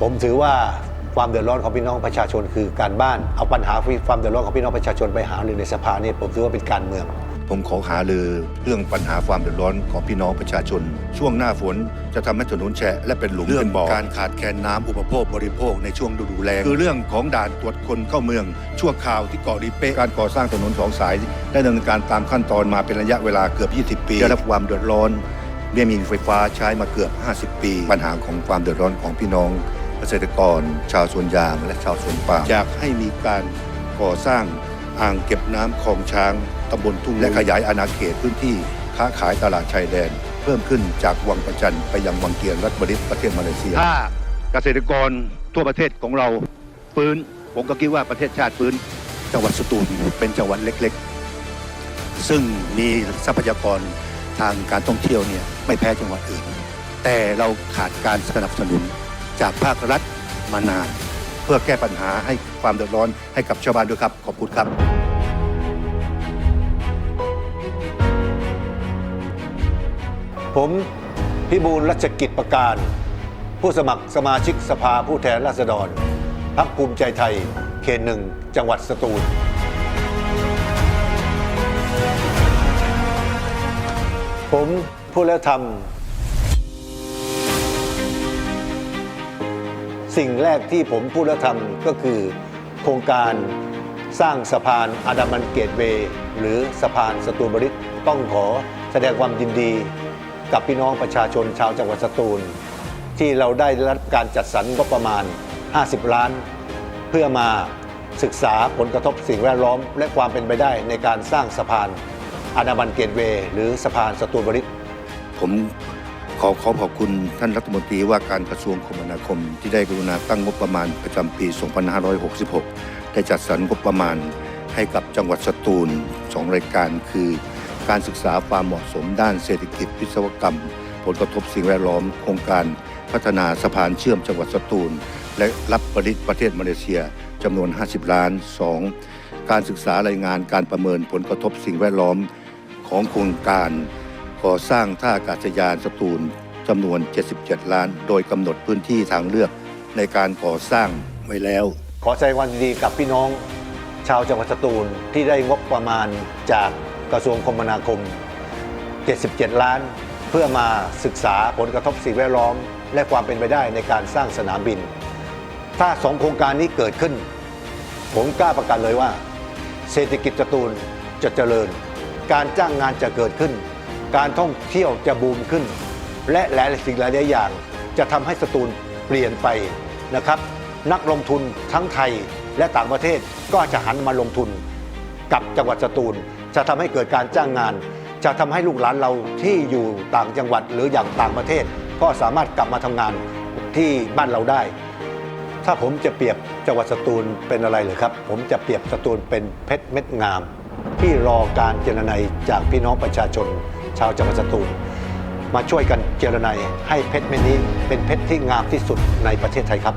ผมถือว่าความเดือดร้อนของพี่น้องประชาชนคือการบ้าน เอาปัญหาความเดือดร้อนของพี่น้องประชาชนไปหารือในสภานี่ผมถือว่าเป็นการเมือง ผมขอหารือเรื่องปัญหาความเดือดร้อนของพี่น้องประชาชน ช่วงหน้าฝนจะทำให้ถนนแฉะและเป็นหลุมเรื่องบ่อการขาดแคลนน้ำอุปโภคบริโภคในช่วงฤดูแล้งคือเรื่องของด่านตรวจคนเข้าเมือง ชั่วคราวที่เกาะลีเป๊ะการก่อสร้างถนนสองสาย ได้ดำเนินการตามขั้นตอนมาเป็นระยะเวลาเกือบ 20 ปีได้รับความเดือดร้อน ไม่มีไฟฟ้าใช้มาเกือบ 50 ปี ปัญหาของความเดือดร้อนของพี่น้องเกษตรกร ชาวสวนยางและชาวสวนปาล์มอยากให้มีการก่อสร้างอ่างเก็บน้ำคลองช้างตำบลทุ่งและขยายอาณาเขตพื้นที่ค้าขายตลาดชายแดน เพิ่มขึ้นจากวังประจันไปยังวังเกียรรัฐบริษประเทศมาเลเซีย ถ้าเกษตรกรทั่วประเทศของเราฟื้น ผมก็คิดว่าประเทศชาติฟื้น จังหวัดสตูลเป็นจังหวัดเล็ก ๆ ซึ่งมีทรัพยากร ทางการท่องเที่ยวเนี่ยไม่แพ้จังหวัดอื่น แต่เราขาดการสนับสนุนจากภาครัฐมานาน เพื่อแก้ปัญหาให้ความเดือดร้อนให้กับชาวบ้านด้วยครับ ขอบคุณครับผมพิบูลรัชกิจประการ ผู้สมัครสมาชิกสภาผู้แทนราษฎรพักภูมิใจไทยเขตหนึ่งจังหวัดสตูล ผมผู้แล้วทำสิ่งแรกที่ผมพูดแล้วทำก็คือ โครงการสร้างสะพานอาดามันเกตเวย์หรือสะพานสตูลบริษต้องขอแสดงความยินดี กับพี่น้องประชาชนชาวจังหวัดสตูล ที่เราได้รับการจัดสรรงบประมาณ 50 ล้าน เพื่อมาศึกษาผลกระทบสิ่งแวดล้อม และความเป็นไปได้ในการสร้างสะพาน อาดามันเกตเวย์หรือสะพานสตูลบริษผมขอขอขอบคุณท่านรัฐมนตรีว่าการกระทรวงคมนาคม ที่ได้กรุณาตั้งงบประมาณประจำปี 2566 ได้จัดสรรงบประมาณให้กับจังหวัดสตูลสองรายการคือ การศึกษาความเหมาะสมด้านเศรษฐกิจวิศวกรรม ผลกระทบสิ่งแวดล้อม โครงการพัฒนาสะพานเชื่อมจังหวัดสตูล และรับผลิตประเทศมาเลเซียจำนวน 50 ล้าน 2. การศึกษารายงานการประเมินผลกระทบสิ่งแวดล้อมของโครงการก่อสร้างท่าอากาศยานสตูลจำนวน 77 ล้าน โดยกำหนดพื้นที่ทางเลือกในการก่อสร้างไว้แล้ว ขอแสดงความยินดีกับพี่น้อง ชาวจังหวัดสตูลที่ได้งบประมาณจากกระทรวงคมนาคม 77 ล้าน เพื่อมาศึกษาผลกระทบสิ่งแวดล้อม และความเป็นไปได้ในการสร้างสนามบิน ถ้าสองโครงการนี้เกิดขึ้น ผมกล้าประกันเลยว่า เศรษฐกิจสตูลจะเจริญ การจ้างงานจะเกิดขึ้น การท่องเที่ยวจะบูมขึ้น และหลายสิ่งหลายอย่าง จะทำให้สตูลเปลี่ยนไปนะครับ นักลงทุนทั้งไทยและต่างประเทศก็จะหันมาลงทุนกับจังหวัดสตูล จะทำให้เกิดการจ้างงาน จะทำให้ลูกหลานเราที่อยู่ต่างจังหวัดหรืออย่างต่างประเทศ ก็สามารถกลับมาทำงานที่บ้านเราได้ ถ้าผมจะเปรียบจังหวัดสตูลเป็นอะไรเลยครับ ผมจะเปรียบสตูลเป็นเพชรเม็ดงาม ที่รอการเจรไนยจากพี่น้องประชาชน ชาวจังหวัดสตูล มาช่วยกันเจรไนยให้เพชรเม็ดนี้เป็นเพชรที่งามที่สุดในประเทศไทยครับ